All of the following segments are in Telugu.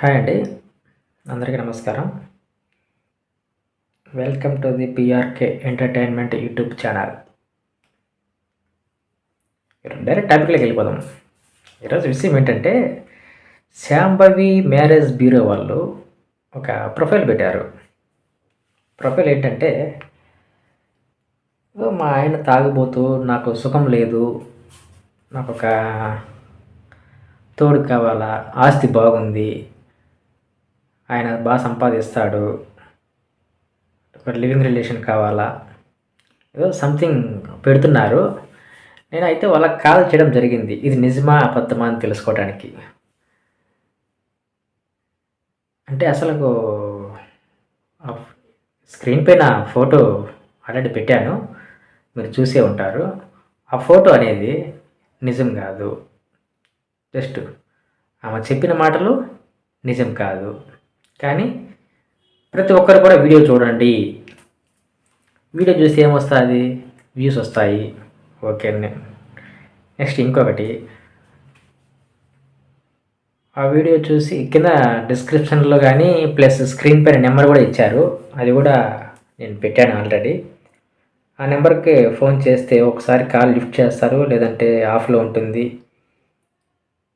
హాయ్ అండి. అందరికీ నమస్కారం. Welcome to the PRK entertainment YouTube channel. Direct టాపిక్లోకి వెళ్ళిపోదాం. ఈరోజు విషయం ఏంటంటే శాంభవి మ్యారేజ్ బ్యూరో వాళ్ళు ఒక ప్రొఫైల్ పెట్టారు. ప్రొఫైల్ ఏంటంటే మా ఆయన తాగబోతూ నాకు సుఖం లేదు. నాకు ఒక తోడు కావాలా ఆస్తి బాగుంది. ఆయన బాగా సంపాదిస్తాడు. ఒక లివింగ్ రిలేషన్ కావాలా? ఏదో సంథింగ్ పెడుతున్నారు. నేనైతే వాళ్ళకి కాల్ చేయడం జరిగింది. ఇది నిజమా అబద్ధమా అని తెలుసుకోవడానికి అంటే అసలు స్క్రీన్ పైన ఫోటో ఆల్రెడీ పెట్టాను. మీరు చూసే ఉంటారు. ఆ ఫోటో అనేది నిజం కాదు. జస్ట్ ఆమె చెప్పిన మాటలు నిజం కాదు. కానీ ప్రతి ఒక్కరు కూడా వీడియో చూడండి. వీడియో చూసి ఏమొస్తుంది? వ్యూస్ వస్తాయి. ఓకే నెక్స్ట్ ఇంకొకటి. ఆ వీడియో చూసి కింద డిస్క్రిప్షన్లో కానీ ప్లస్ స్క్రీన్ పైన నెంబర్ కూడా ఇచ్చారు. అది కూడా నేను పెట్టాను ఆల్రెడీ. ఆ నెంబర్కి ఫోన్ చేస్తే ఒకసారి కాల్ లిఫ్ట్ చేస్తారు లేదంటే ఆఫ్లో ఉంటుంది.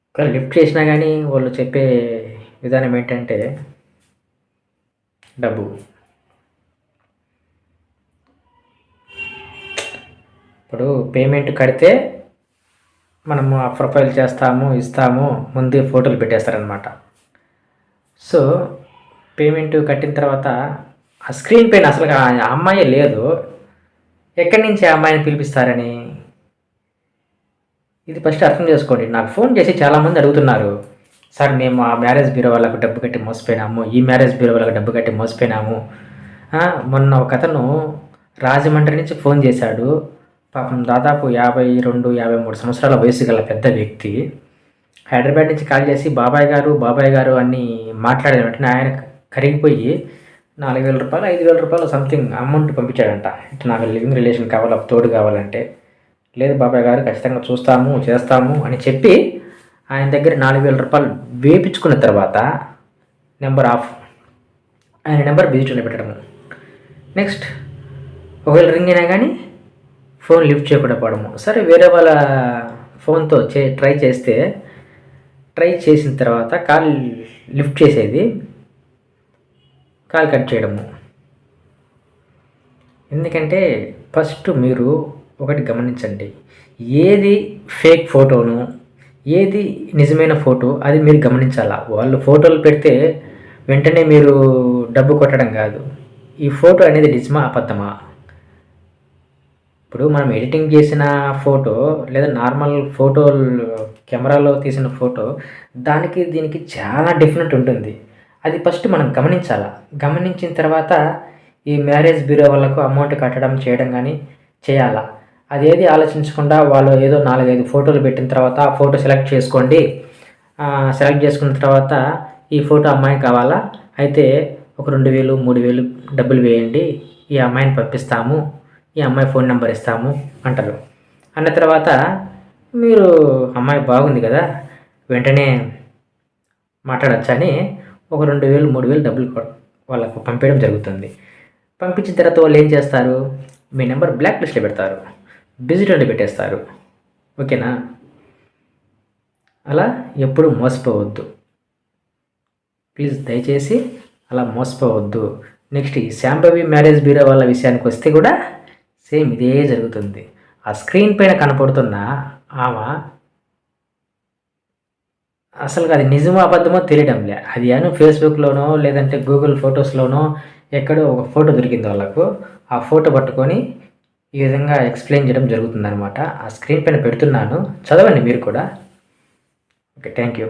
ఒకవేళ లిఫ్ట్ చేసినా కానీ వాళ్ళు చెప్పే విధానం ఏంటంటే డబ్బు. ఇప్పుడు పేమెంట్ కడితే మనము ఆ ప్రొఫైల్ చేస్తాము ఇస్తాము ముందే ఫోటోలు పెట్టేస్తారనమాట సో పేమెంట్ కట్టిన తర్వాత ఆ స్క్రీన్ పైన అసలు ఆ అమ్మాయి లేదు. ఎక్కడి నుంచి ఆ అమ్మాయిని పిలిపిస్తారని? ఇది ఫస్ట్ అర్థం చేసుకోండి. నాకు ఫోన్ చేసి చాలామంది అడుగుతున్నారు. సార్ మేము ఆ మ్యారేజ్ బ్యూరో వాళ్ళకు డబ్బు కట్టి మోసపోయినాము. ఈ మ్యారేజ్ బ్యూరో వాళ్ళకి డబ్బు కట్టి మోసపోయినాము. మొన్న ఒక అతను రాజమండ్రి నుంచి ఫోన్ చేశాడు. పాపం దాదాపు యాభై రెండు యాభై మూడు సంవత్సరాల వయసు గల పెద్ద వ్యక్తి. హైదరాబాద్ నుంచి కాల్ చేసి బాబాయ్ గారు బాబాయ్ గారు అని మాట్లాడిన వెంటనే ఆయన కరిగిపోయి నాలుగు వేల రూపాయలు ఐదు వేల రూపాయలు సంథింగ్ అమౌంట్ పంపించాడంట. ఇట్లా నాకు లివింగ్ రిలేషన్ కావాలి తోడు కావాలంటే. లేదు బాబాయ్ గారు ఖచ్చితంగా చూస్తాము చేస్తాము అని చెప్పి ఆయన దగ్గర నాలుగు వేల రూపాయలు వేపించుకున్న తర్వాత నెంబర్ ఆఫ్ ఆయన నెంబర్ బిజిట్లో పెట్టడము నెక్స్ట్ ఒకవేళ రింగ్ అయినా కానీ ఫోన్ లిఫ్ట్ చేయకుండా పోవడము. సరే వేరే వాళ్ళ ఫోన్తో చే ట్రై చేస్తే ట్రై చేసిన తర్వాత కాల్ లిఫ్ట్ చేసేది కాల్ కట్ చేయడము. ఎందుకంటే ఫస్ట్ మీరు ఒకటి గమనించండి. ఏది ఫేక్ ఫోటోను ఏది నిజమైన ఫోటో అది మీరు గమనించాలా? వాళ్ళు ఫోటోలు పెడితే వెంటనే మీరు డబ్బు కొట్టడం కాదు. ఈ ఫోటో అనేది నిజమా అబద్ధమా? ఇప్పుడు మనం ఎడిటింగ్ చేసిన ఫోటో లేదా నార్మల్ ఫోటో కెమెరాలో తీసిన ఫోటో దానికి దీనికి చాలా డిఫరెంట్ ఉంటుంది. అది ఫస్ట్ మనం గమనించాలా? గమనించిన తర్వాత ఈ మ్యారేజ్ బ్యూరో వాళ్ళకు అమౌంట్ కట్టడం చేయడం కానీ చేయాలా? అదేది ఆలోచించకుండా వాళ్ళు ఏదో నాలుగైదు ఫోటోలు పెట్టిన తర్వాత ఆ ఫోటో సెలెక్ట్ చేసుకోండి. సెలెక్ట్ చేసుకున్న తర్వాత ఈ ఫోటో అమ్మాయి కావాలా? అయితే ఒక రెండు వేలు మూడు వేలు డబ్బులు వేయండి. ఈ అమ్మాయిని పంపిస్తాము. ఈ అమ్మాయి ఫోన్ నెంబర్ ఇస్తాము అంటారు. అన్న తర్వాత మీరు అమ్మాయి బాగుంది కదా వెంటనే మాట్లాడచ్చా అని ఒక రెండు వేలు మూడు వేలు డబ్బులు వాళ్ళకు పంపించడం జరుగుతుంది. పంపించిన తర్వాత వాళ్ళు ఏం చేస్తారు? మీ నెంబర్ బ్లాక్ లిస్ట్లో పెడతారు. డిజిటల్లో పెట్టేస్తారు. ఓకేనా? అలా ఎప్పుడు మోసపోవద్దు. ప్లీజ్ దయచేసి అలా మోసపోవద్దు. నెక్స్ట్ ఈ శాంభవి మ్యారేజ్ బ్యూరో వాళ్ళ విషయానికి వస్తే కూడా సేమ్ ఇదే జరుగుతుంది. ఆ స్క్రీన్ పైన కనపడుతున్న ఆమె అసలు అది నిజమో అబద్ధమో తెలియడంలే అది అను ఫేస్బుక్లోనో లేదంటే గూగుల్ ఫొటోస్లోనో ఎక్కడో ఒక ఫోటో దొరికింది వాళ్ళకు. ఆ ఫోటో పట్టుకొని ఈ విధంగా ఎక్స్ప్లెయిన్ చేయడం జరుగుతుందన్నమాట. ఆ స్క్రీన్ పైన పెడుతున్నాను. చదవండి మీరు కూడా. Okay thank you